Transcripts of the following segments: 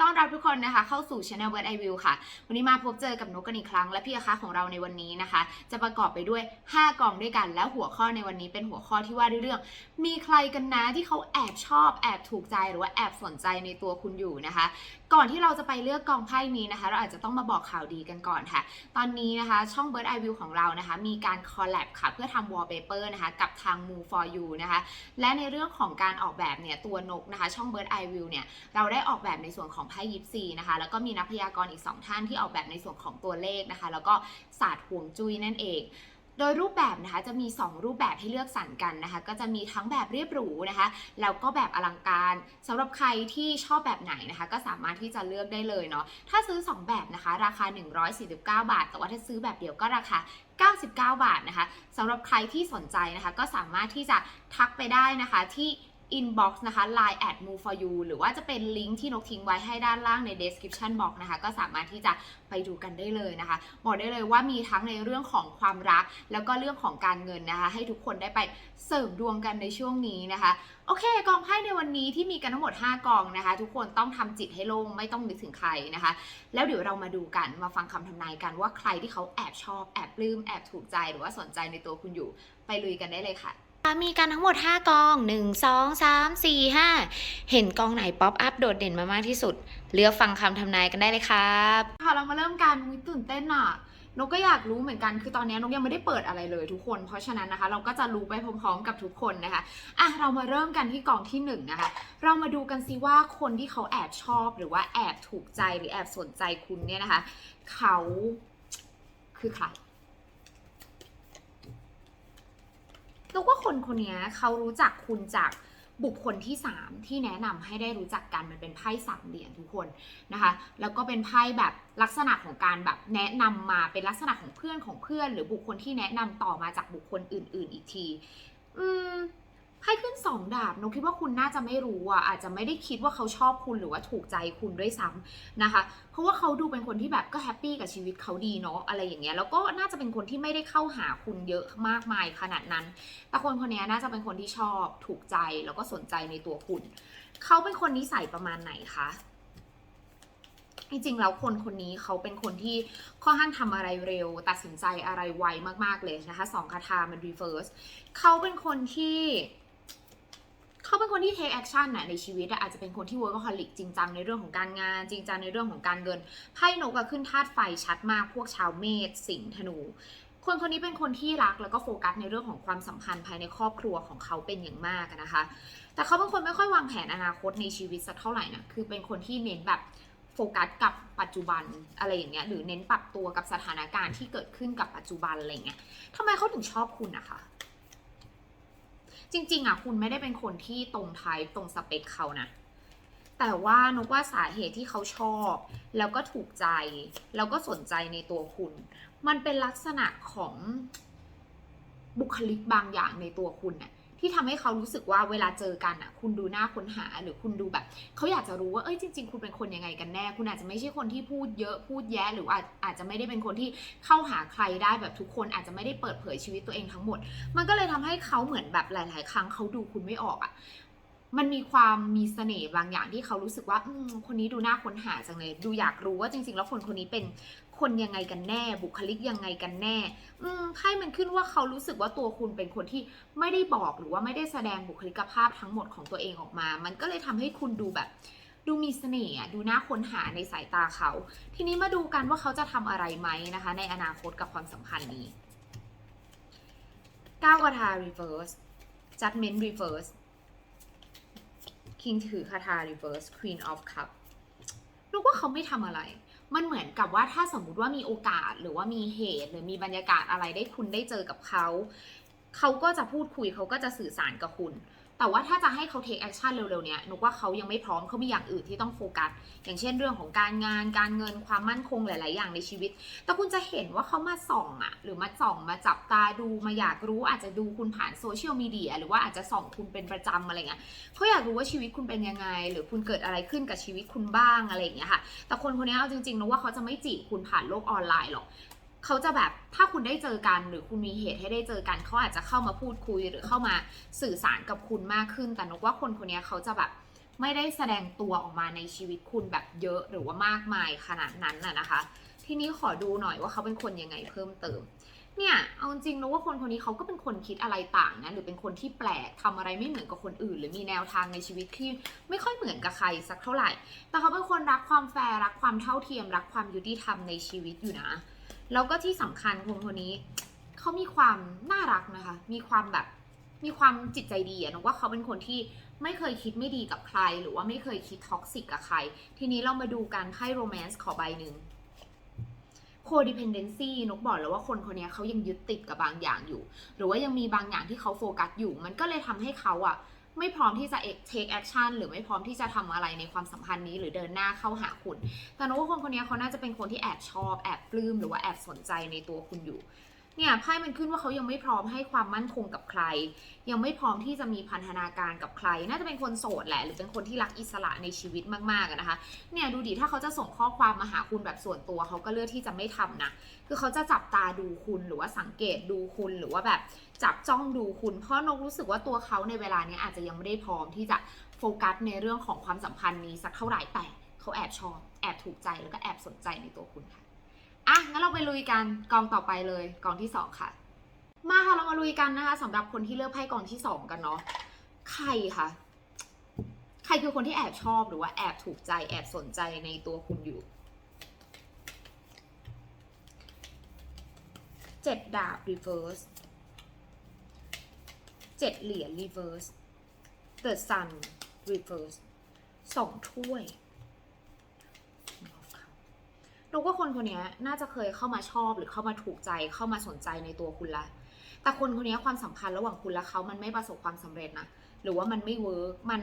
ต้อนรับทุกคนนะคะ เข้าสู่ Channel Word I Will ค่ะ วันนี้มาพบเจอกับนกกันอีกครั้ง และพี่อาคาของเราในวันนี้นะคะ จะประกอบไปด้วย 5 กล่องด้วยกัน แล้วหัวข้อในวันนี้เป็นหัวข้อที่ว่าด้วยเรื่อง มีใครกันนะที่เขาแอบชอบแอบถูกใจหรือว่าแอบสนใจในตัวคุณอยู่นะคะ ก่อนที่เราจะไปเลือกกองไพ่นี้นะคะ เราอาจจะต้องมาบอกข่าวดีกันก่อนค่ะ ตอนนี้นะคะ ช่อง Bird Eye View ของเรานะคะ มีการคอลแลบค่ะเพื่อทำ wallpaper นะคะกับทาง Move for You นะคะและในเรื่องของการออกแบบเนี่ยตัวนกนะคะ ช่อง Bird Eye View เนี่ยเราได้ออกแบบในส่วนของไพ่ยิปซีนะคะ แล้วก็มีนักพยากรณ์อีก 2 ท่านที่ออกแบบในส่วนของตัวเลขนะคะ แล้วก็ศาสตร์ห่วงจุ้ยนั่นเองโดยรูปแบบนะคะจะมี 2 รูปแบบให้เลือกสรรกันนะคะ ก็จะมีทั้งแบบเรียบหรูนะคะแล้วก็แบบอลังการสำหรับใครที่ชอบแบบไหนนะคะ ก็สามารถที่จะเลือกได้เลยเนาะถ้าซื้อ 2 แบบนะคะ ราคา 149 บาท แต่ว่าถ้าซื้อแบบเดียวก็ราคา 99 บาทนะคะสำหรับใครที่สนใจนะคะ ก็สามารถที่จะทักไปได้นะคะที่ inbox นะคะ line at move for you หรือว่าจะเป็นลิงก์ที่นกทิ้งไว้ให้ด้านล่างใน description box นะคะ ก็สามารถที่จะไปดูกันได้เลยนะคะ บอกได้เลยว่ามีทั้งในเรื่องของความรัก แล้วก็เรื่องของการเงินนะคะ ให้ทุกคนได้ไปเสริมดวงกันในช่วงนี้นะคะโอเคกองไพ่ในวันนี้ที่มีกันทั้งหมด 5 กองนะคะ ทุกคนต้องทำจิตให้โล่งไม่ต้องนึกถึงใครนะคะ แล้วเดี๋ยวเรามาดูกันมาฟังคำทำนายกันว่าใครที่เขาแอบชอบแอบปลื้มแอบถูกใจหรือว่าสนใจในตัวคุณอยู่ไปลุยกันได้เลยค่ะ มีกันทั้งหมด 5 กอง 1 2 3 4 5 เห็นกองไหนป๊อปอัพโดดเด่นมามากที่สุด เลือกฟังคำทำนายกันได้เลยครับค่ะเรามาเริ่มกันอุ๊ยตื่นเต้นอะนกก็อยากรู้เหมือนกันคือตอนนี้นกยังไม่ได้เปิดอะไรเลยทุกคน เพราะฉะนั้นนะคะ เราก็จะรู้ไปพร้อมๆ กับทุกคนนะคะอะเรามาเริ่มกันที่กองที่หนึ่งนะคะ เรามาดูกันซิว่าคนที่เขาแอบชอบหรือว่าแอบถูกใจหรือแอบสนใจคุณเนี่ยนะคะ เขาคือใคร แล้วว่าคนคนนี้เขารู้จักคุณจากบุคคลที่ 3 ที่แนะนำให้ได้รู้จักกันมันเป็นไพ่สามเหรียญทุกคนนะคะ แล้วก็เป็นไพ่แบบลักษณะของการแบบแนะนำมาเป็นลักษณะของเพื่อนของเพื่อน หรือบุคคลที่แนะนำต่อมาจากบุคคลอื่น ๆ อีกที อืม ไพ่ขึ้นสองดาบนกคิดว่าคุณน่าจะไม่รู้อะอาจจะไม่ได้คิดว่าเขาชอบคุณหรือว่าถูกใจคุณด้วยซ้ำนะคะ เพราะว่าเขาดูเป็นคนที่แบบก็แฮปปี้กับชีวิตเขาดีเนาะอะไรอย่างเงี้ยแล้วก็น่าจะเป็นคนที่ไม่ได้เข้าหาคุณเยอะมากมายขนาดนั้น แต่คนคนนี้น่าจะเป็นคนที่ชอบถูกใจแล้วก็สนใจในตัวคุณ เขาเป็นคนนิสัยประมาณไหนคะจริงๆแล้วคนคนนี้เขาเป็นคนที่ค่อนข้างทำอะไรเร็ว ตัดสินใจอะไรไวมากๆเลยนะคะสองคาถามันรีเฟิร์สเขาเป็นคนที่ เขาเป็นคนที่ take action นะในชีวิตอะอาจจะเป็นคนที่ workaholic จริงจังในเรื่องของการงาน จริงจังในเรื่องของการเงินไพ่นกอะขึ้นธาตุไฟชัดมากพวกชาวเมษสิงห์ธนูคนคนนี้เป็นคนที่รักแล้วก็โฟกัสในเรื่องของความสัมพันธ์ภายในครอบครัวของเขาเป็นอย่างมากนะคะ แต่เขาเป็นคนไม่ค่อยวางแผนอนาคตในชีวิตสักเท่าไหร่นะ คือเป็นคนที่เน้นแบบโฟกัสกับปัจจุบันอะไรอย่างเงี้ย หรือเน้นปรับตัวกับสถานการณ์ที่เกิดขึ้นกับปัจจุบันอะไรเงี้ยทำไมเขาถึงชอบคุณนะคะ จริง ๆอะคุณไม่ได้เป็นคนที่ตรงไทป์ตรงสเปคเขานะ แต่ว่านกว่าสาเหตุที่เขาชอบ แล้วก็ถูกใจ แล้วก็สนใจในตัวคุณ มันเป็นลักษณะของบุคลิกบางอย่างในตัวคุณเนี่ย ที่ทำให้เขารู้สึกว่าเวลาเจอกันอะ คุณดูหน่าค้นหาหรือคุณดูแบบเขาอยากจะรู้ว่าเอ้ยจริง ๆ คุณเป็นคนยังไงกันแน่ คุณอาจจะไม่ใช่คนที่พูดเยอะพูดแยะหรือว่าอาจอาจจะไม่ได้เป็นคนที่เข้าหาใครได้แบบทุกคนอาจจะไม่ได้เปิดเผยชีวิตตัวเองทั้งหมด มันก็เลยทำให้เขาเหมือนแบบหลาย ๆ ครั้งเขาดูคุณไม่ออกอะมันมีความมีเสน่ห์บางอย่างที่เขารู้สึกว่าอืคนนี้ดูน่าค้นหาจังเลย ดูอยากรู้ว่าจริง ๆ แล้วคนคนนี้เป็น คนยังไงกันแน่ บุคลิกยังไงกันแน่ อืมไพ่มันขึ้นว่าเขารู้สึกว่าตัวคุณเป็นคนที่ไม่ได้บอกหรือว่าไม่ได้แสดงบุคลิกภาพทั้งหมดของตัวเองออกมา มันก็เลยทำให้คุณดูแบบ ดูมีเสน่ห์ดูน่าค้นหาในสายตาเขา ทีนี้มาดูกันว่าเขาจะทำอะไรไหมนะคะ ในอนาคตกับความสัมพันธ์นี้ก้าวกระทา reverse judgment reverse King ถือคาถา reverse Queen of cup รู้ว่าเขาไม่ทำอะไร มันเหมือนกับว่าถ้าสมมุติว่ามีโอกาสหรือว่ามีเหตุ หรือมีบรรยากาศอะไรได้คุณได้เจอกับเขา เขาก็จะพูดคุยเขาก็จะสื่อสารกับคุณ แต่ว่าถ้าจะให้เขา take action เร็วๆเนี้ยนุกว่าเขายังไม่พร้อมเขามีอย่างอื่นที่ต้องโฟกัส อย่างเช่นเรื่องของการงาน การเงิน ความมั่นคงหลาย ๆ อย่างในชีวิต แต่คุณจะเห็นว่าเขามาส่องอะหรือมาส่อง มาจับตาดู มาอยากรู้อาจจะดูคุณผ่านโซเชียลมีเดียหรือว่าอาจจะส่องคุณเป็นประจำอะไรเงี้ยเขาอยากรู้ว่าชีวิตคุณเป็นยังไง หรือคุณเกิดอะไรขึ้นกับชีวิตคุณบ้างอะไรอย่างเงี้ยค่ะ แต่คนคนนี้เอาจริงๆนะว่าเขาจะไม่จีบคุณผ่านโลกออนไลน์หรอก เขาจะแบบถ้าคุณได้เจอกันหรือคุณมีเหตุให้ได้เจอกันเขาอาจจะเข้ามาพูดคุยหรือเข้ามาสื่อสารกับคุณมากขึ้น แต่นกว่าคนคนนี้เขาจะแบบไม่ได้แสดงตัวออกมาในชีวิตคุณแบบเยอะหรือว่ามากมายขนาดนั้นน่ะนะคะ ทีนี้ขอดูหน่อยว่าเขาเป็นคนยังไงเพิ่มเติม เนี่ยเอาจริงนะว่าคนคนนี้เขาก็เป็นคนคิดอะไรต่างนะหรือเป็นคนที่แปลกทำอะไรไม่เหมือนกับคนอื่น หรือมีแนวทางในชีวิตที่ไม่ค่อยเหมือนกับใครสักเท่าไหร่ แต่เขาเป็นคนรักความแฟร์รักความเท่าเทียม รักความยุติธรรมในชีวิตอยู่นะ แล้วก็ที่สำคัญคนคนนี้เขามีความน่ารักนะคะ มีความแบบมีความจิตใจดีอะนกว่าเขาเป็นคนที่ไม่เคยคิดไม่ดีกับใคร หรือว่าไม่เคยคิดท็อกซิกกับใคร ทีนี้เรามาดูการไพ่โรแมนต์ขอใบหนึ่ง codependency นกบอกแล้วว่าคนคนนี้เขายังยึดติดกับบางอย่างอยู่ หรือว่ายังมีบางอย่างที่เขาโฟกัสอยู่ มันก็เลยทำให้เขาอะ ไม่พร้อมที่จะ take action หรือไม่พร้อมที่จะทำอะไรในความสัมพันธ์นี้หรือเดินหน้าเข้าหาคุณ แต่นกว่าคนคนนี้เขาน่าจะเป็นคนที่แอบชอบ แอบปลื้มหรือว่าแอบสนใจในตัวคุณอยู่ เนี่ยไพ่มันขึ้นว่าเขายังไม่พร้อมให้ความมั่นคงกับใคร ยังไม่พร้อมที่จะมีพันธนาการกับใคร น่าจะเป็นคนโสดแหละ หรือเป็นคนที่รักอิสระในชีวิตมากๆนะคะ เนี่ยดูดิถ้าเขาจะส่งข้อความมาหาคุณแบบส่วนตัวเขาก็เลือกที่จะไม่ทำนะ คือเขาจะจับตาดูคุณหรือว่าสังเกตดูคุณหรือว่าแบบจับจ้องดูคุณ เพราะนกรู้สึกว่าตัวเขาในเวลานี้อาจจะยังไม่ได้พร้อมที่จะโฟกัสในเรื่องของความสัมพันธ์นี้สักเท่าไหร่แต่เขาแอบชอบแอบถูกใจแล้วก็แอบสนใจในตัวคุณค่ะ อะงั้นเราไปลุยกันกองต่อไปเลยกองที่สองค่ะ มาค่ะเรามาลุยกันนะคะสำหรับคนที่เลือกไพ่กองที่สองกันเนาะใครคะใครคือคนที่แอบชอบหรือว่าแอบถูกใจแอบสนใจในตัวคุณอยู่เจ็ดดาบ reverse เจ็ดเหรียญ reverse the sun reverse สองถ้วย นกว่าคนคนนี้น่าจะเคยเข้ามาชอบหรือเข้ามาถูกใจเข้ามาสนใจในตัวคุณละ แต่คนคนนี้ความสัมพันธ์ระหว่างคุณและเขามันไม่ประสบความสำเร็จนะ หรือว่ามันไม่เวิร์กมัน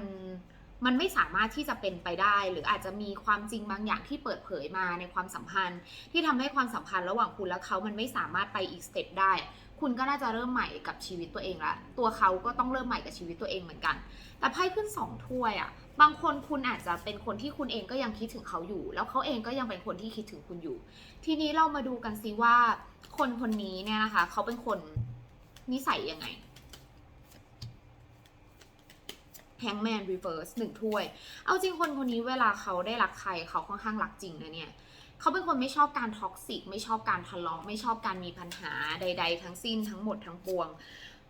มันไม่สามารถที่จะเป็นไปได้ หรืออาจจะมีความจริงบางอย่างที่เปิดเผยมาในความสัมพันธ์ ที่ทำให้ความสัมพันธ์ระหว่างคุณและเขามันไม่สามารถไปอีกสเต็ปได้ คุณก็น่าจะเริ่มใหม่กับชีวิตตัวเองละตัวเขาก็ต้องเริ่มใหม่กับชีวิตตัวเองเหมือนกัน แต่ไพ่ขึ้นสองถ้วยอะ่ะ บางคนคุณอาจจะเป็นคนที่คุณเองก็ยังคิดถึงเขาอยู่ แล้วเขาเองก็ยังเป็นคนที่คิดถึงคุณอยู่ ทีนี้เรามาดูกันซิว่า คนคนนี้เนี่ยนะคะ เขาเป็นคนนิสัยยังไง Hangman Reverse หนึ่งถ้วย เอาจริงคนคนนี้เวลาเขาได้รักใครเขาค่อนข้างรักจริงนะเนี่ยเขาเป็นคนไม่ชอบการท็อกซิกไม่ชอบการทะเลาะไม่ชอบการมีปัญหาใด ๆ ทั้งสิ้นทั้งหมดทั้งปวง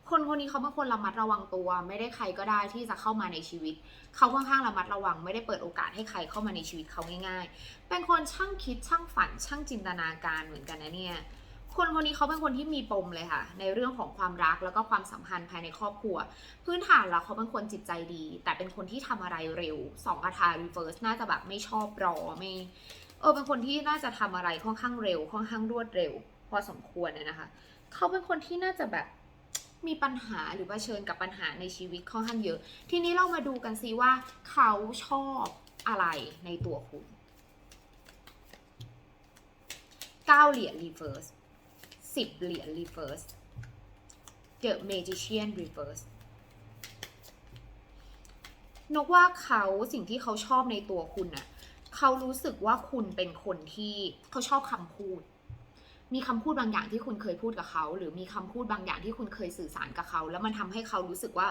คนคนนี้เขาเป็นคนระมัดระวังตัว ไม่ได้ใครก็ได้ที่จะเข้ามาในชีวิต เขาค่อนข้างระมัดระวัง ไม่ได้เปิดโอกาสให้ใครเข้ามาในชีวิตเขาง่าย ๆ เป็นคนช่างคิดช่างฝัน ช่างจินตนาการเหมือนกันนะเนี่ยคนคนนี้เขาเป็นคนที่มีปมเลยค่ะ ในเรื่องของความรักแล้วก็ความสัมพันธ์ภายในครอบครัว พื้นฐานแล้วเขาเป็นคนจิตใจดี แต่เป็นคนที่ทำอะไรเร็วสองคาถารีเฟิร์สน่าจะแบบไม่ชอบรอไม่เออเป็นคนที่น่าจะทำอะไรค่อนข้างเร็วค่อนข้างรวดเร็ว พอสมควรเลยนะคะ เขาเป็นคนที่น่าจะแบบ มีปัญหาหรือเผชิญกับปัญหาในชีวิตค่อนข้างเยอะ ทีนี้เรามาดูกันซิว่าเขาชอบอะไรในตัวคุณเก้าเหรียญรีเฟิร์สสิบเหรียญ reverse The Magician reverse นกว่าเขาสิ่งที่เขาชอบในตัวคุณน่ะ เขารู้สึกว่าคุณเป็นคนที่เขาชอบคำพูด มีคำพูดบางอย่างที่คุณเคยพูดกับเขา หรือมีคำพูดบางอย่างที่คุณเคยสื่อสารกับเขา แล้วมันทำให้เขารู้สึกว่า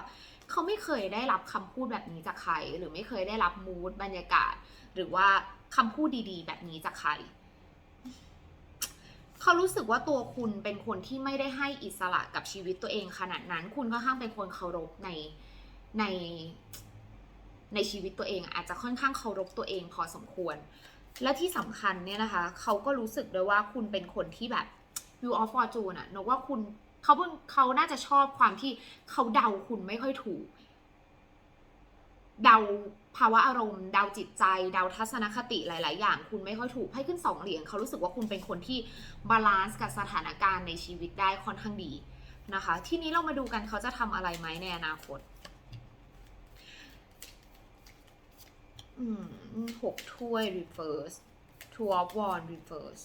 เขาไม่เคยได้รับคำพูดแบบนี้จากใคร หรือไม่เคยได้รับมูดบรรยากาศ หรือว่าคำพูดดีๆ แบบนี้จากใคร เขารู้สึกว่าตัวคุณเป็นคนที่ไม่ได้ให้อิสระกับชีวิตตัวเองขนาดนั้น คุณก็ข้างเป็นคนเคารพในในในชีวิตตัวเอง อาจจะค่อนข้างเคารพตัวเองพอสมควร และที่สำคัญเนี่ยนะคะ เขาก็รู้สึกด้วยว่าคุณเป็นคนที่แบบ view of fortune อะนกว่าคุณเขาเพิ่งเขาน่าจะชอบความที่เขาเดาคุณไม่ค่อยถูก เดาภาวะอารมณ์เดาจิตใจเดาทัศนคติหลาย ๆ อย่าง คุณไม่ค่อยถูกให้ขึ้นสองเหรียญเขารู้สึกว่าคุณเป็นคนที่บาลานซ์กับสถานการณ์ในชีวิตได้ค่อนข้างดีนะคะ ทีนี้เรามาดูกันเขาจะทำอะไรไหมในอนาคต อืม หกถ้วย reverse two of wands reverse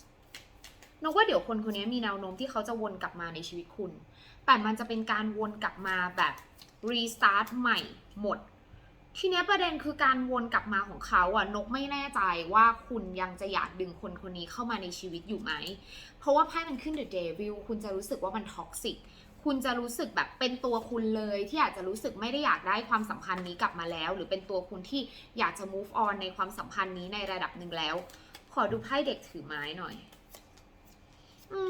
นกว่าเดี๋ยวคนคนนี้มีแนวโน้มที่เขาจะวนกลับมาในชีวิตคุณ แต่มันจะเป็นการวนกลับมาแบบ restart ใหม่หมด ทีเนี้ยประเด็นคือการวนกลับมาของเขาอะนกไม่แน่ใจว่าคุณยังจะอยากดึงคนคนนี้เข้ามาในชีวิตอยู่ไหม เพราะว่าไพ่มันขึ้น The Devil คุณจะรู้สึกว่ามันท็อกซิก คุณจะรู้สึกแบบเป็นตัวคุณเลยที่อาจจะรู้สึกไม่ได้อยากได้ความสัมพันธ์นี้กลับมาแล้ว หรือเป็นตัวคุณที่อยากจะ move on ในความสัมพันธ์นี้ในระดับหนึ่งแล้ว ขอดูไพ่เด็กถือไม้หน่อย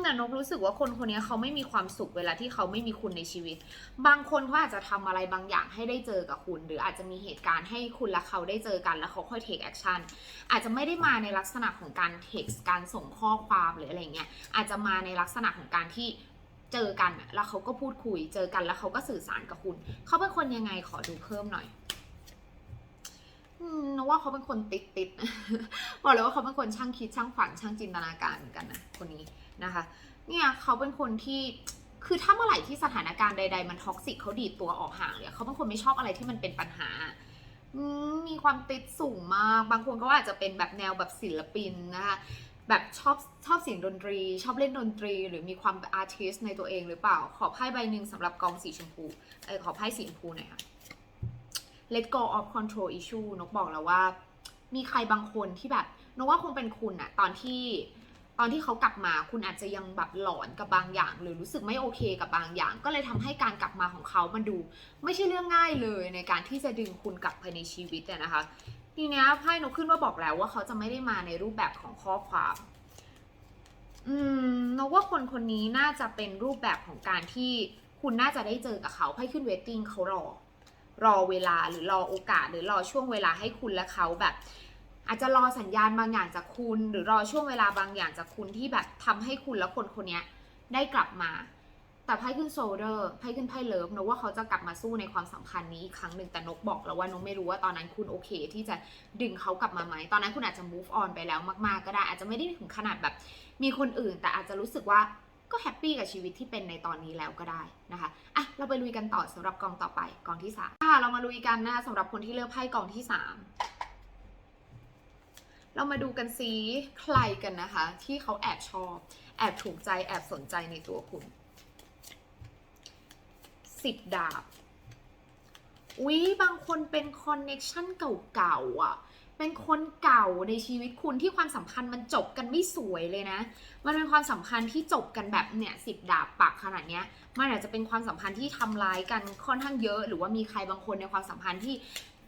แต่นกรู้สึกว่าคนคนนี้เขาไม่มีความสุขเวลาที่เขาไม่มีคุณในชีวิต บางคนเขาอาจจะทำอะไรบางอย่างให้ได้เจอกับคุณ หรืออาจจะมีเหตุการณ์ให้คุณและเขาได้เจอกันแล้วเขาค่อย take action อาจจะไม่ได้มาในลักษณะของการ text การส่งข้อความหรืออะไรเงี้ยอาจจะมาในลักษณะของการที่ เจอกันอะแล้วเขาก็พูดคุย เจอกันแล้วเขาก็สื่อสารกับคุณ เขาเป็นคนยังไงขอดูเพิ่มหน่อยอืมนกว่าเขาเป็นคนติดติดบอกเลยว่าเขาเป็นคนช่างคิดช่างฝันช่างจินตนาการเหมือนกันนะคนนี้นะคะ เนี่ยเขาเป็นคนที่คือถ้าเมื่อไหร่ที่สถานการณ์ใด ๆ มันท็อกซิกเขาดีดตัวออกห่างเลยเขาเป็นคนไม่ชอบอะไรที่มันเป็นปัญหา มีความติดสูงมาก บางคนก็อาจจะเป็นแบบแนวแบบศิลปินนะคะ แบบชอบชอบเสียงดนตรี ชอบเล่นดนตรี หรือมีความอาร์ติสในตัวเองหรือเปล่า ขอไพ่ใบหนึ่งสำหรับกองสีชมพูเออขอไพ่สีชมพูหน่อยค่ะ let go of control issue นกบอกแล้วว่า มีใครบางคนที่แบบนกว่าคงเป็นคุณอะตอนที่ตอนที่เขากลับมาคุณอาจจะยังแบบหลอนกับบางอย่าง หรือรู้สึกไม่โอเคกับบางอย่าง ก็เลยทำให้การกลับมาของเขามันดู ไม่ใช่เรื่องง่ายเลยในการที่จะดึงคุณกลับภายในชีวิตนะคะ ทีเนี้ยไพ่นกขึ้นว่าบอกแล้วว่าเขาจะไม่ได้มาในรูปแบบของข้อความ อืมนกว่าคนคนนี้น่าจะเป็นรูปแบบของการที่คุณน่าจะได้เจอกับเขาไพ่ขึ้นเวทติ้งเขารอ รอเวลาหรือรอโอกาส หรือรอช่วงเวลาให้คุณและเขาแบบ อาจจะรอสัญญาณบางอย่างจากคุณ หรือรอช่วงเวลาบางอย่างจากคุณที่แบบทำให้คุณและคนคนนี้ได้กลับมา แต่ไพ่ขึ้นโซเดอร์ไพ่ขึ้นไพ่เลิฟนกว่าเขาจะกลับมาสู้ในความสัมพันธ์นี้อีกครั้งหนึ่งแต่นกบอกแล้วว่านกไม่รู้ว่าตอนนั้นคุณโอเค ที่จะดึงเขากลับมาไหมตอนนั้นคุณอาจจะ move on ไปแล้วมากๆ ก็ได้ อาจจะไม่ได้ถึงขนาดแบบ มีคนอื่น แต่อาจจะรู้สึกว่าก็แฮปปี้กับชีวิตที่เป็นในตอนนี้แล้วก็ได้นะคะอะเราไปลุยกันต่อสำหรับกองต่อไปกองที่สามค่ะเรามาลุยกันนะคะสำหรับคนที่เลือกไพ่กองที่สามเรามาดูกันซิใครกันนะคะ ที่เขาแอบชอบ แอบถูกใจแอบสนใจในตัวคุณ สิบดาบอุ๊ยบางคนเป็นคอนเน็ชันเก่าๆอะ เป็นคนเก่าในชีวิตคุณที่ความสัมพันธ์มันจบกันไม่สวยเลยนะ มันเป็นความสัมพันธ์ที่จบกันแบบเนี่ยสิบดาบปักขนาดเนี้ย มันอาจจะเป็นความสัมพันธ์ที่ทำร้ายกันค่อนข้างเยอะ หรือว่ามีใครบางคนในความสัมพันธ์ที่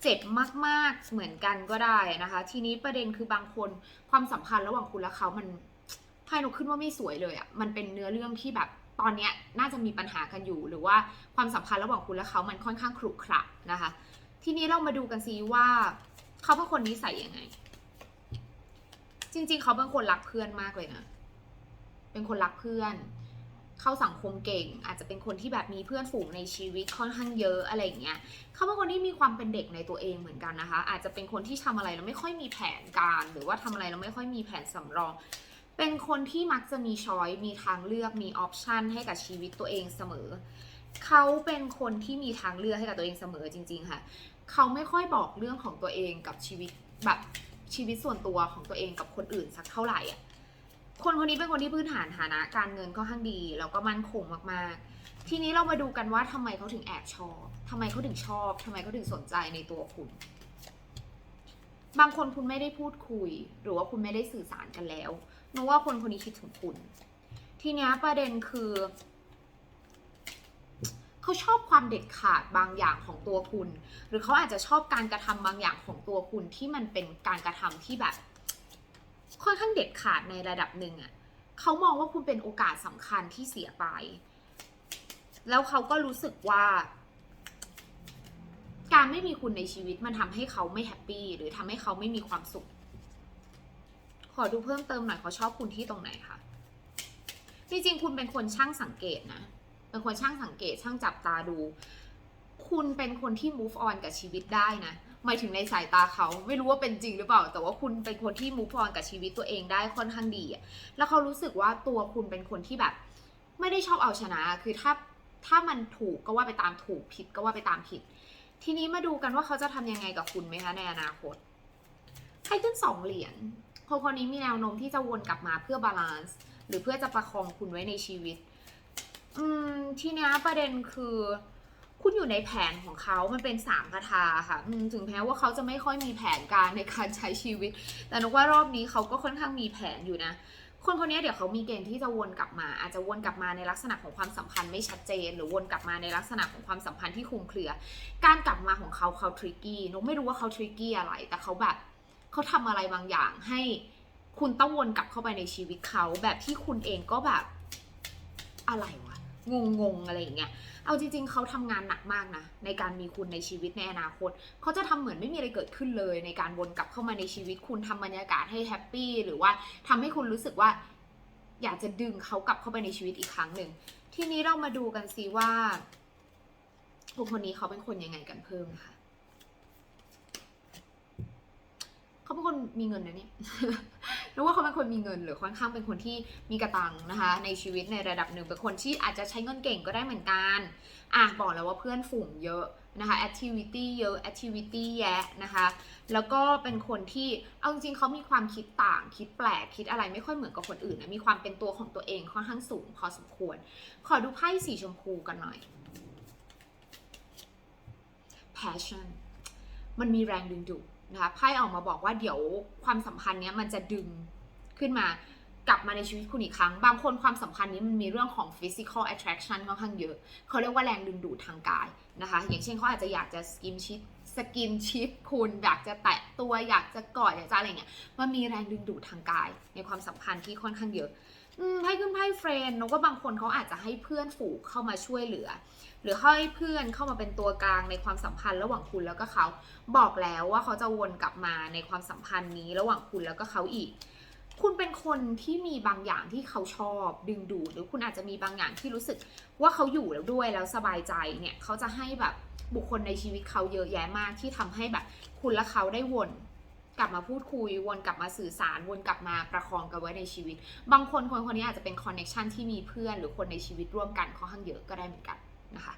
เจ็บมาก ๆ เหมือนกันก็ได้นะคะ ทีนี้ประเด็นคือบางคนความสัมพันธ์ระหว่างคุณและเขามันไพ่นกขึ้นว่าไม่สวยเลยอะ่ะ มันเป็นเนื้อเรื่องที่แบบ ตอนนี้น่าจะมีปัญหากันอยู่ หรือว่าความสัมพันธ์ระหว่างคุณและเขามันค่อนข้างขรุขระนะคะ ทีนี้เรามาดูกันซิว่า เขาเป็นคนนิสัยยังไง จริง ๆ เขาเป็นคนรักเพื่อนมากเลยนะ เป็นคนรักเพื่อน เข้าสังคมเก่ง อาจจะเป็นคนที่แบบมีเพื่อนฝูงในชีวิตค่อนข้างเยอะอะไรอย่างเงี้ย เขาเป็นคนที่มีความเป็นเด็กในตัวเองเหมือนกันนะคะ อาจจะเป็นคนที่ทำอะไรแล้วไม่ค่อยมีแผนการ หรือว่าทำอะไรแล้วไม่ค่อยมีแผนสำรอง เป็นคนที่มักจะมีช้อยมีทางเลือกมีออปชันให้กับชีวิตตัวเองเสมอ เขาเป็นคนที่มีทางเลือกให้กับตัวเองเสมอจริง ๆ ค่ะ เขาไม่ค่อยบอกเรื่องของตัวเองกับชีวิตแบบชีวิตส่วนตัวของตัวเองกับคนอื่นสักเท่าไหร่อะคนคนนี้เป็นคนที่พื้นฐานฐานะ การเงินก็ข้างดีแล้วก็มั่นคงมากๆ ทีนี้เรามาดูกันว่าทำไมเขาถึงแอบชอบทำไมเขาถึงชอบทำไมเขาถึงสนใจในตัวคุณ บางคนคุณไม่ได้พูดคุย หรือว่าคุณไม่ได้สื่อสารกันแล้วนึกว่าคนคนนี้คิดถึงคุณ ทีเนี้ยประเด็นคือเขาชอบความเด็ดขาดบางอย่างของตัวคุณ หรือเขาอาจจะชอบการกระทำบางอย่างของตัวคุณที่มันเป็นการกระทำที่แบบ ค่อนข้างเด็ดขาดในระดับหนึ่งอะ่ะเขามองว่าคุณเป็นโอกาสสำคัญที่เสียไป แล้วเขาก็รู้สึกว่า การไม่มีคุณในชีวิตมันทำให้เขาไม่แฮปปี้หรือทำให้เขาไม่มีความสุข ขอดูเพิ่มเติมหน่อยเขาชอบคุณที่ตรงไหนคะจริงๆคุณเป็นคนช่างสังเกตนะเป็นคนช่างสังเกตช่างจับตาดู คุณเป็นคนที่ move on กับชีวิตได้นะหมายถึงในสายตาเขาไม่รู้ว่าเป็นจริงหรือเปล่า แต่ว่าคุณเป็นคนที่ move on กับชีวิตตัวเองได้ค่อนข้างดีอะแล้วเขารู้สึกว่าตัวคุณเป็นคนที่แบบ ไม่ได้ชอบเอาชนะ คือถ้าถ้ามันถูกก็ว่าไปตามถูกผิดก็ว่าไปตามผิด ทีนี้มาดูกันว่าเขาจะทำยังไงกับคุณไหมคะในอนาคตให้ขึ้นสองเหรียญคนคนนี้มีแนวโน้มที่จะวนกลับมาเพื่อบาลานซ์หรือเพื่อจะประคองคุณไว้ในชีวิต อืมทีนี้ประเด็นคือ คุณอยู่ในแผนของเขา มันเป็นสามคาถาค่ะถึงแม้ว่าเขาจะไม่ค่อยมีแผนการในการใช้ชีวิต แต่นึกว่ารอบนี้เขาก็ค่อนข้างมีแผนอยู่นะ คนคนนี้เดี๋ยวเขามีเกณฑ์ที่จะวนกลับมา อาจจะวนกลับมาในลักษณะของความสัมพันธ์ไม่ชัดเจน หรือวนกลับมาในลักษณะของความสัมพันธ์ที่คลุมเครือ การกลับมาของเขาเขาทริกกี้นกไม่รู้ว่าเขาทริกกี้อะไร แต่เขาแบบเขาทำอะไรบางอย่างให้คุณต้องวนกลับเข้าไปในชีวิตเขาแบบที่คุณเองก็แบบอะไรวะงงงๆอะไรอย่างเงี้ย เอาจริง ๆ เขาทำงานหนักมากนะในการมีคุณในชีวิตในอนาคต เขาจะทำเหมือนไม่มีอะไรเกิดขึ้นเลย ในการวนกลับเข้ามาในชีวิตคุณทำบรรยากาศให้แฮปปี้หรือว่าทำให้คุณรู้สึกว่า อยากจะดึงเขากลับเข้าไปในชีวิตอีกครั้งหนึ่งทีนี้เรามาดูกันสิว่าคนคนนี้เขาเป็นคนยังไงกันเพิ่มค่ะ เขาเป็นคนมีเงินนะเนี่ยนึกว่าเขาเป็นคนมีเงินหรือค่อนข้างเป็นคนที่มีกระตังนะคะ ในชีวิตในระดับหนึ่งเป็นคนที่อาจจะใช้เงินเก่งก็ได้เหมือนกันอะบอกแล้วว่าเพื่อนฝูงเยอะนะคะแอคทิวิตี้เยอะแอคทิวิตี้แยะนะคะ แล้วก็เป็นคนที่เอาจริงเขามีความคิดต่าง คิดแปลก คิดอะไรไม่ค่อยเหมือนกับคนอื่นนะมีความเป็นตัวของตัวเองค่อนข้างสูงพอสมควร ขอดูไพ่สีชมพูกันหน่อย passion มันมีแรงดึงดูด นะคะไพ่ออกมาบอกว่าเดี๋ยวความสัมพันธ์เนี้ยมันจะดึงขึ้นมากลับมาในชีวิตคุณอีกครั้ง บางคนความสัมพันธ์นี้มันมีเรื่องของ physical attraction ค่อนข้างเยอะ เขาเรียกว่าแรงดึงดูดทางกายนะคะ อย่างเช่นเขาอาจจะอยากจะสกินชิปสกินชิปคุณอยากจะแตะตัวอยากจะกอดอยากจะอะไรเงี้ย มันมีแรงดึงดูดทางกายในความสัมพันธ์ที่ค่อนข้างเยอะ ไพ่ขึ้นไพ่เฟรนด์นกว่าบางคนเขาอาจจะให้เพื่อนฝูงเข้ามาช่วยเหลือ หรือให้เพื่อนเข้ามาเป็นตัวกลางในความสัมพันธ์ระหว่างคุณแล้วก็เขาบอกแล้วว่าเขาจะวนกลับมาในความสัมพันธ์นี้ระหว่างคุณแล้วก็เขาอีก คุณเป็นคนที่มีบางอย่างที่เขาชอบดึงดูดหรือคุณอาจจะมีบางอย่างที่รู้สึกว่าเขาอยู่แล้วด้วยแล้วสบายใจเนี่ยเขาจะให้แบบบุคคลในชีวิตเขาเยอะแยะมากที่ทำให้แบบ คุณและเขาได้วน กลับมาพูดคุย วนกลับมาสื่อสาร วนกลับมาประคองกันไว้ในชีวิต บางคนคนคนนี้อาจจะเป็นคอนเน็ชันที่มีเพื่อน หรือคนในชีวิตร่วมกันค่อนข้างเยอะก็ได้เหมือนกันนะคะ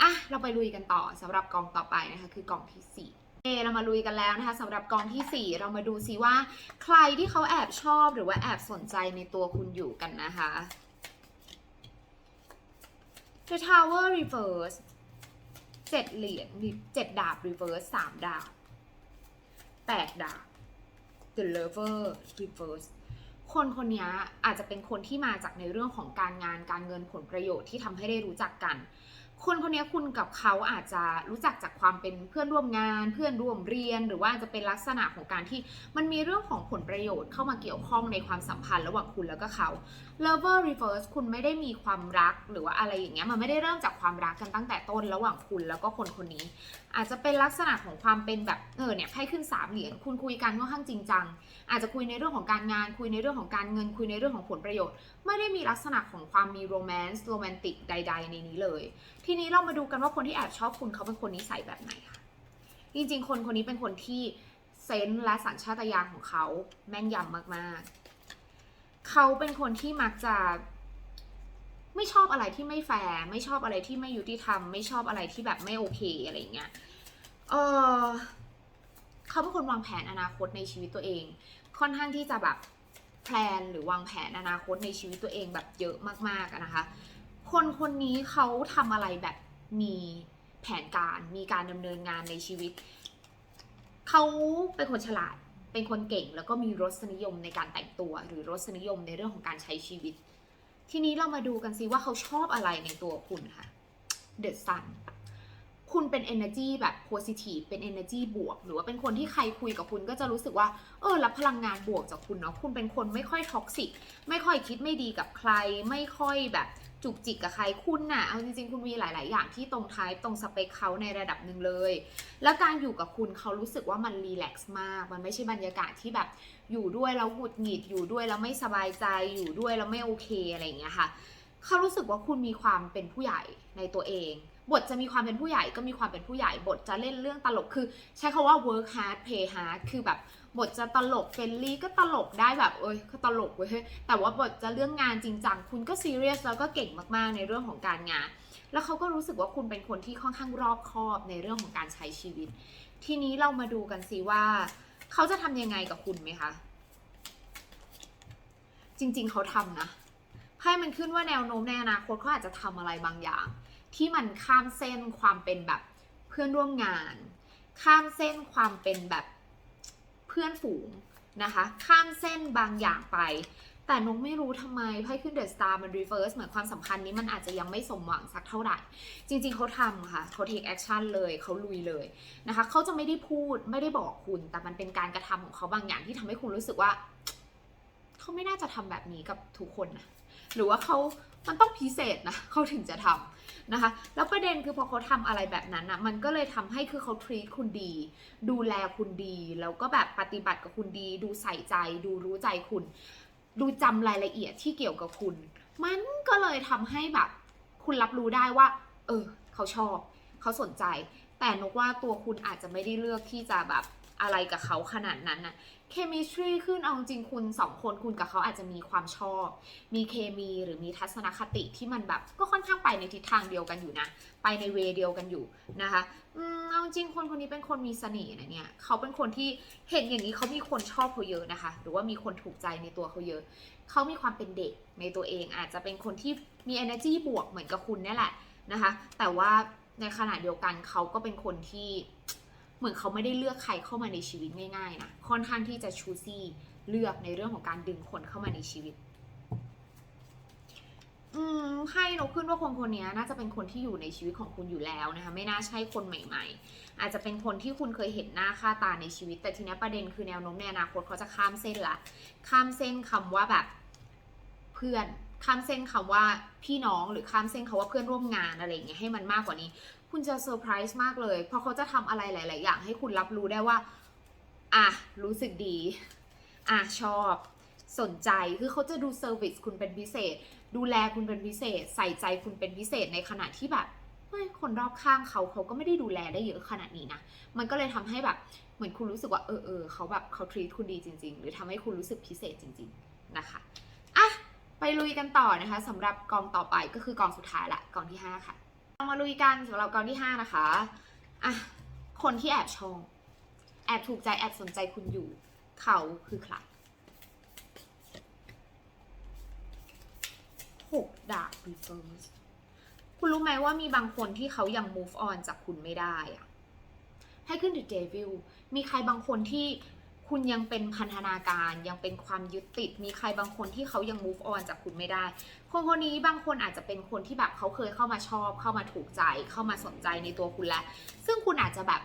อะเราไปลุยกันต่อสำหรับกองต่อไปนะคะคือกองที่สี่เอเรามาลุยกันแล้วนะคะสำหรับกองที่ 4 เรามาดูซิว่า ใครที่เขาแอบชอบหรือว่าแอบสนใจในตัวคุณอยู่กันนะคะ The Tower Reverse เจ็ดเหรียญเจ็ดดาบ Reverse สามดาบ แปดดาบ The Lover Reverse คนคนนี้อาจจะเป็นคนที่มาจากในเรื่องของการงานการเงินผลประโยชน์ที่ทำให้ได้รู้จักกัน คนคนนี้คุณกับเขาอาจจะรู้จักจากความเป็นเพื่อนร่วมงาน เพื่อนร่วมเรียน หรือว่าจะเป็นลักษณะของการที่มันมีเรื่องของผลประโยชน์เข้ามาเกี่ยวข้องในความสัมพันธ์ระหว่างคุณแล้วก็เขา lover reverse คุณไม่ได้มีความรักหรือว่าอะไรอย่างเงี้ยมันไม่ได้เริ่มจากความรักกันตั้งแต่ต้นระหว่างคุณแล้วก็คนคนนี้ อาจจะเป็นลักษณะของความเป็นแบบเออเนี่ยไพ่ขึ้นสามเหรียญคุณคุยกันค่อนข้างจริงจังอาจจะคุยในเรื่องของการงาน คุยในเรื่องของการเงิน คุยในเรื่องของผลประโยชน์ ไม่ได้มีลักษณะของความมีโรแมนต์โรแมนติกใด ๆ ในนี้เลย ทีนี้เรามาดูกันว่าคนที่แอบชอบคุณเขาเป็นคนนิสัยแบบไหนค่ะจริงๆ คนคนนี้เป็นคนที่เซนส์และสัญชาตญาณของเขาแม่นยำมากๆ เขาเป็นคนที่มักจะ ไม่ชอบอะไรที่ไม่แฟร์ไม่ชอบอะไรที่ไม่ยุติธรรม ไม่ชอบอะไรที่แบบไม่โอเคอะไรเงี้ยเออเขาเป็นคนวางแผนอนาคตในชีวิตตัวเอง ค่อนข้างที่จะแบบแพลนหรือวางแผนอนาคตในชีวิตตัวเองแบบเยอะมากๆนะคะ คนคนนี้เขาทำอะไรแบบมีแผนการมีการดำเนินงานในชีวิต เขาเป็นคนฉลาด เป็นคนเก่งแล้วก็มีรสนิยมในการแต่งตัว หรือรสนิยมในเรื่องของการใช้ชีวิต ทีนี้เรามาดูกันซิว่าเขาชอบอะไรในตัวคุณค่ะ The Sun คุณเป็น energy แบบ positive เป็น energy บวก หรือว่าเป็นคนที่ใครคุยกับคุณก็จะรู้สึกว่า เออ รับพลังงานบวกจากคุณเนาะ คุณเป็นคนไม่ค่อยท็อกซิก ไม่ค่อยคิดไม่ดีกับใคร ไม่ค่อยแบบ จุกจิกกับใครคุณน่ะ เอาจริงๆ คุณมีหลาย ๆ อย่างที่ตรงท้ายตรงสเปคเขาในระดับหนึ่งเลย แล้วการอยู่กับคุณเขารู้สึกว่ามันรีแลกซ์มาก มันไม่ใช่บรรยากาศที่แบบอยู่ด้วยแล้วหงุดหงิด อยู่ด้วยแล้วไม่สบายใจ อยู่ด้วยแล้วไม่โอเคอะไรอย่างเงี้ยค่ะ เขารู้สึกว่าคุณมีความเป็นผู้ใหญ่ในตัวเอง บทจะมีความเป็นผู้ใหญ่ก็มีความเป็นผู้ใหญ่ บทจะเล่นเรื่องตลกคือ ใช้คาว่า work hard play hard คือแบบบทจะตลกเฟรนลี่ก็ตลกได้แบบเอ้ยก็ตลกเว้ยแต่ว่าบทจะเรื่องงานจริงจังคุณก็ซีเรียสแล้วก็เก่งมากๆในเรื่องของการงาน แล้วเขาก็รู้สึกว่าคุณเป็นคนที่ค่อนข้างรอบคอบในเรื่องของการใช้ชีวิต ทีนี้เรามาดูกันสิว่าเขาจะทำยังไงกับคุณไหมคะจริง ๆเขาทำนะไพ่มันขึ้นว่าแนวโน้มในอนาคตเขาอาจจะทำอะไรบางอย่าง ที่มันข้ามเส้นความเป็นแบบเพื่อนร่วมงาน ข้ามเส้นความเป็นแบบเพื่อนฝูงนะคะ ข้ามเส้นบางอย่างไป แต่นกไม่รู้ทำไมไพ่ขึ้นเดอะสตาร์มันรีเฟิร์สเหมือนความสัมพันธ์นี้มันอาจจะยังไม่สมหวังสักเท่าไหร่ จริงๆเขาทำค่ะเขาเทคแอคชั่นเลยเขาลุยเลยนะคะเขาจะไม่ได้พูดไม่ได้บอกคุณ แต่มันเป็นการกระทำของเขาบางอย่างที่ทำให้คุณรู้สึกว่า เขาไม่น่าจะทำแบบนี้กับทุกคนนะหรือว่าเขา มันต้องพิเศษนะเขาถึงจะทำนะคะ แล้วประเด็นคือพอเขาทำอะไรแบบนั้นนะมันก็เลยทำให้คือเขา treat คุณดี ดูแลคุณดี แล้วก็แบบปฏิบัติกับคุณดี ดูใส่ใจ ดูรู้ใจคุณ ดูจำรายละเอียดที่เกี่ยวกับคุณ มันก็เลยทำให้แบบ คุณรับรู้ได้ว่า เออ เขาชอบ เขาสนใจ แต่นกว่าตัวคุณอาจจะไม่ได้เลือกที่จะแบบ อะไรกับเขาขนาดนั้นน่ะเคมีทรีขึ้นเอาจริงคุณสองคนคุณกับเขาอาจจะมีความชอบ มีเคมีหรือมีทัศนคติที่มันแบบก็ค่อนข้างไปในทิศทางเดียวกันอยู่นะ ไปในเวเดียวกันอยู่นะคะอืมเอาจริงคนคนนี้เป็นคนมีเสน่ห์นะเนี่ยเขาเป็นคนที่เห็นอย่างนี้เขามีคนชอบเขาเยอะนะคะ หรือว่ามีคนถูกใจในตัวเขาเยอะเขามีความเป็นเด็กในตัวเอง อาจจะเป็นคนที่มี energy บวกเหมือนกับคุณนี่แหละนะคะ แต่ว่าในขณะเดียวกันเขาก็เป็นคนที่ เหมือนเขาไม่ได้เลือกใครเข้ามาในชีวิตง่ายๆนะค่อนข้างที่จะชูซี่เลือกในเรื่องของการดึงคนเข้ามาในชีวิต อืมไพ่นกขึ้นว่าคนคนนี้น่าจะเป็นคนที่อยู่ในชีวิตของคุณอยู่แล้วนะคะไม่น่าใช่คนใหม่ ๆ อาจจะเป็นคนที่คุณเคยเห็นหน้าค่าตาในชีวิต แต่ทีนี้ประเด็นคือแนวโน้มในอนาคตเขาจะข้ามเส้นละข้ามเส้นคำว่าแบบเพื่อน ข้ามเส้นคำว่าพี่น้องหรือข้ามเส้นคำว่าเพื่อนร่วมงานอะไรอย่างเงี้ยให้มันมากกว่านี้ คุณจะเซอร์ไพรส์มากเลย เพราะเขาจะทำอะไรหลาย ๆ อย่างให้คุณรับรู้ได้ว่า อะ รู้สึกดี อะ ชอบ สนใจ คือเขาจะดูเซอร์วิสคุณเป็นพิเศษ ดูแลคุณเป็นพิเศษ ใส่ใจคุณเป็นพิเศษในขณะที่แบบเฮ้ยคนรอบข้างเขาเขาก็ไม่ได้ดูแลได้เยอะขนาดนี้นะ มันก็เลยทำให้แบบเหมือนคุณรู้สึกว่าเออเออเขาแบบเขาทรีตคุณดีจริง ๆ หรือทำให้คุณรู้สึกพิเศษจริง ๆ นะคะ ไปลุยกันต่อนะคะสำหรับกองต่อไปก็คือกองสุดท้ายละกองที่ 5 ค่ะเรามาลุยกันสำหรับกองที่ 5 นะคะอะคนที่แอบชอบแอบถูกใจแอบสนใจคุณอยู่ เขาคือใครหกดาบ reverse คุณรู้ไหมว่ามีบางคนที่เขายัง move on จากคุณไม่ได้อะให้ขึ้น the devil มีใครบางคนที่ คุณยังเป็นพันธนาการยังเป็นความยึดติด มีใครบางคนที่เขายัง move on จากคุณไม่ได้ คนคนนี้บางคนอาจจะเป็นคนที่แบบเขาเคยเข้ามาชอบ เข้ามาถูกใจ เข้ามาสนใจในตัวคุณแล้ว ซึ่งคุณอาจจะแบบ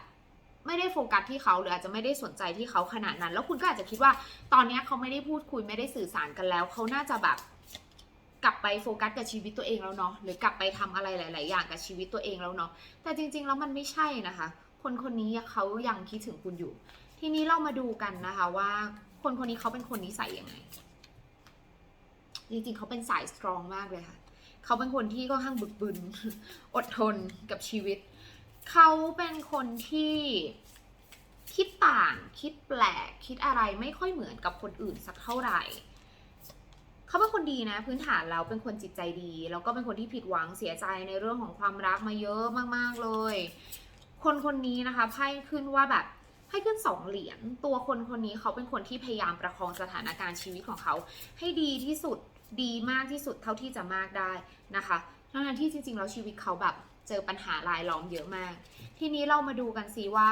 ไม่ได้โฟกัสที่เขาหรืออาจจะไม่ได้สนใจที่เขาขนาดนั้น แล้วคุณก็อาจจะคิดว่าตอนนี้เขาไม่ได้พูดคุยไม่ได้สื่อสารกันแล้ว เขาน่าจะแบบกลับไปโฟกัสกับชีวิตตัวเองแล้วเนาะหรือกลับไปทำอะไรหลาย ๆ อย่างกับชีวิตตัวเองแล้วเนาะแต่จริง ๆ แล้วมันไม่ใช่นะคะ คนคนนี้เขายังคิดถึงคุณอยู่ ทีนี้เรามาดูกันนะคะว่า คนคนนี้เขาเป็นคนนิสัยยังไง จริงๆเขาเป็นสายสตรองมากเลยค่ะ เขาเป็นคนที่ค่อนข้างบึกบึน อดทนกับชีวิต เขาเป็นคนที่คิดต่าง คิดแปลก คิดอะไรไม่ค่อยเหมือนกับคนอื่นสักเท่าไหร่เขาเป็นคนดีนะ พื้นฐานแล้วเป็นคนจิตใจดี แล้วก็เป็นคนที่ผิดหวังเสียใจในเรื่องของความรักมาเยอะมากๆเลย คนคนนี้นะคะไพ่ขึ้นว่าแบบ ไพ่ขึ้นสองเหรียญตัวคนคนนี้เขาเป็นคนที่พยายามประคองสถานการณ์ชีวิตของเขา ให้ดีที่สุดดีมากที่สุดเท่าที่จะมากได้นะคะทั้งๆที่จริงๆแล้วชีวิตเขาแบบเจอปัญหารายล้อมเยอะมาก ทีนี้เรามาดูกันสิว่า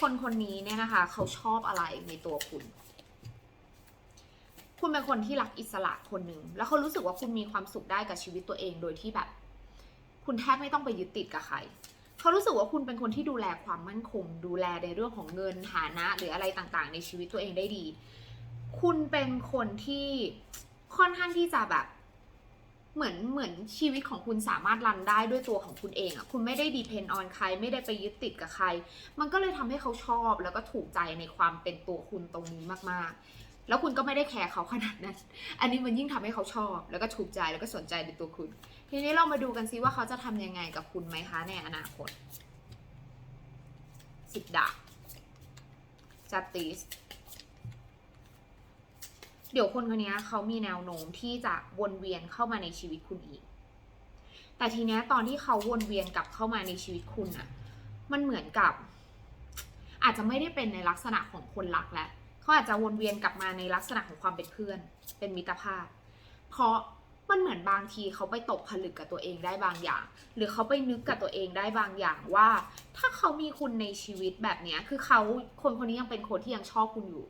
คนคนนี้เนี่ยนะคะ เขาชอบอะไรในตัวคุณ คุณเป็นคนที่รักอิสระคนหนึ่งแล้วเขารู้สึกว่าคุณมีความสุขได้กับชีวิตตัวเองโดยที่แบบ คุณแทบไม่ต้องไปยึดติดกับใคร เขารู้สึกว่าคุณเป็นคนที่ดูแลความมั่นคง ดูแลในเรื่องของเงินฐานะ หรืออะไรต่างๆ ในชีวิตตัวเองได้ดี คุณเป็นคนที่ค่อนข้างที่จะแบบ เหมือนเหมือนชีวิตของคุณสามารถรันได้ด้วยตัวของคุณเองอะคุณไม่ได้ดีเพนออนใคร ไม่ได้ไปยึดติดกับใคร มันก็เลยทำให้เขาชอบแล้วก็ถูกใจในความเป็นตัวคุณตรงนี้มากๆ แล้วคุณก็ไม่ได้แคร์เขาขนาดนั้น อันนี้มันยิ่งทำให้เขาชอบ แล้วก็ถูกใจแล้วก็สนใจในตัวคุณ ทีนี้เรามาดูกันซิว่าเขาจะทำยังไงกับคุณไหมคะในอนาคตสิบดาบจัตติสเดี๋ยวคนคนนี้เขามีแนวโน้มที่จะวนเวียนเข้ามาในชีวิตคุณอีก แต่ทีนี้ตอนที่เขาวนเวียนกลับเข้ามาในชีวิตคุณอะมันเหมือนกับ อาจจะไม่ได้เป็นในลักษณะของคนรักแล้ว เขาอาจจะวนเวียนกลับมาในลักษณะของความเป็นเพื่อน เป็นมิตรภาพ เพราะมันเหมือนบางทีเขาไปตกผลึกกับตัวเองได้บางอย่าง หรือเขาไปนึกกับตัวเองได้บางอย่างว่า ถ้าเขามีคุณในชีวิตแบบเนี้ยคือเขาคนคนนี้ยังเป็นคนที่ยังชอบคุณอยู่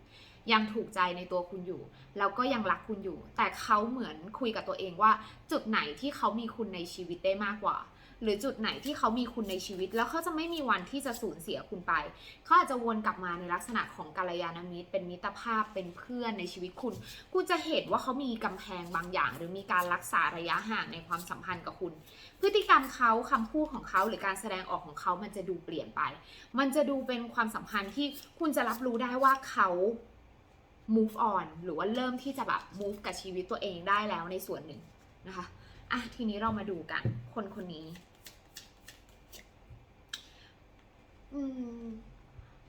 ยังถูกใจในตัวคุณอยู่ แล้วก็ยังรักคุณอยู่ แต่เขาเหมือนคุยกับตัวเองว่า จุดไหนที่เขามีคุณในชีวิตได้มากกว่า หรือจุดไหนที่เขามีคุณในชีวิต แล้วเขาจะไม่มีวันที่จะสูญเสียคุณไป เขาอาจจะวนกลับมาในลักษณะของกัลยาณมิตร เป็นมิตรภาพเป็นเพื่อนในชีวิตคุณ คุณจะเห็นว่าเขามีกำแพงบางอย่าง หรือมีการรักษาระยะห่างในความสัมพันธ์กับคุณ พฤติกรรมเขาคำพูดของเขาหรือการแสดงออกของเขามันจะดูเปลี่ยนไป มันจะดูเป็นความสัมพันธ์ที่คุณจะรับรู้ได้ว่าเขา move on หรือว่าเริ่มที่จะแบบ move กับชีวิตตัวเองได้แล้วในส่วนหนึ่งนะคะ อะทีนี้เรามาดูกัน คนคนนี้ อืม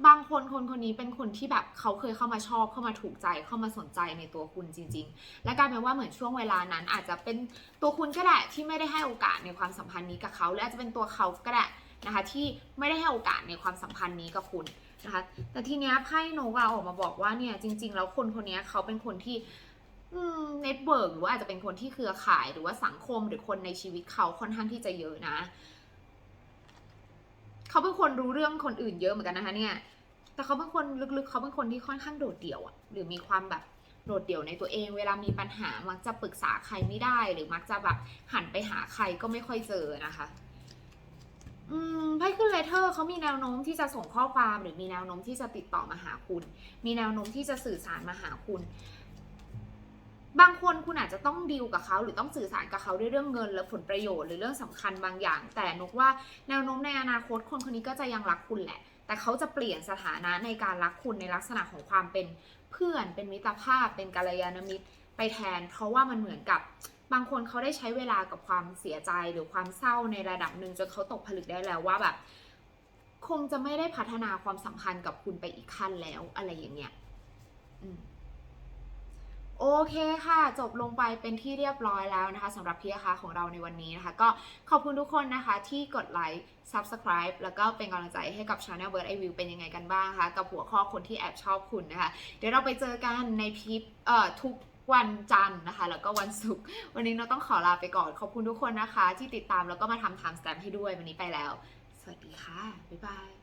บางคนคนคนนี้เป็นคนที่แบบเขาเคยเข้ามาชอบเข้ามาถูกใจเข้ามาสนใจในตัวคุณจริง ๆ และกลายเป็นว่าเหมือนช่วงเวลานั้น อาจจะเป็นตัวคุณก็ได้ที่ไม่ได้ให้โอกาสในความสัมพันธ์นี้กับเขาหรือาจจะเป็นตัวเขาก็ได้นะคะ ที่ไม่ได้ให้โอกาสในความสัมพันธ์นี้กับคุณนะคะแต่ทีเนี้ยไพ่โนกาออกมาบอกว่าเนี่ยจริง ๆ แล้วคนคนนี้เขาเป็นคนที่ เน็ตเวิร์กหรือว่าอาจจะเป็นคนที่เครือข่ายหรือว่าสังคมหรือคนในชีวิตเขาค่อนข้างที่จะเยอะนะ เขาเป็นคนรู้เรื่องคนอื่นเยอะเหมือนกันนะคะ เนี่ย แต่เขาเป็นคนลึกๆ เขาเป็นคนที่ค่อนข้างโดดเดี่ยวอะหรือมีความแบบโดดเดี่ยวในตัวเอง เวลามีปัญหามักจะปรึกษาใครไม่ได้ หรือมักจะแบบหันไปหาใครก็ไม่ค่อยเจอนะคะ อืมไพ่ขึ้นเลเทอร์เขามีแนวโน้มที่จะส่งข้อความ หรือมีแนวโน้มที่จะติดต่อมาหาคุณ มีแนวโน้มที่จะสื่อสารมาหาคุณ บางคนคุณอาจจะต้องดีลกับเขาหรือต้องสื่อสารกับเขาด้วยเรื่องเงิน และผลประโยชน์หรือเรื่องสำคัญบางอย่าง แต่นกว่าแนวโน้มในอนาคตคนคนนี้ก็จะยังรักคุณแหละ แต่เขาจะเปลี่ยนสถานะในการรักคุณในลักษณะของความเป็นเพื่อนเป็นมิตรภาพ เป็นกัลยาณมิตรไปแทน เพราะว่ามันเหมือนกับบางคนเขาได้ใช้เวลากับความเสียใจหรือความเศร้าในระดับหนึ่งจนเขาตกผลึกได้แล้วว่าแบบ คงจะไม่ได้พัฒนาความสัมพันธ์กับคุณไปอีกขั้นแล้วอะไรอย่างเงี้ยอืม โอเคค่ะ จบลงไปเป็นที่เรียบร้อยแล้วนะคะสำหรับพี่อาคาของเราในวันนี้นะคะ ก็ขอบคุณทุกคนนะคะที่กดไลค์ Subscribe แล้วก็เป็นกำลังใจให้กับ Channel Bird Eye View เป็นยังไงกันบ้างคะกับหัวข้อคนที่แอบชอบคุณนะคะ เดี๋ยวเราไปเจอกันในพิปเอ่อทุกวันจันทร์นะคะ แล้วก็วันศุกร์วันนี้เราต้องขอลาไปก่อน ขอบคุณทุกคนนะคะ ที่ติดตามแล้วก็มาทำ time stamp ให้ด้วยวันนี้ไปแล้ว สวัสดีค่ะบ๊ายบาย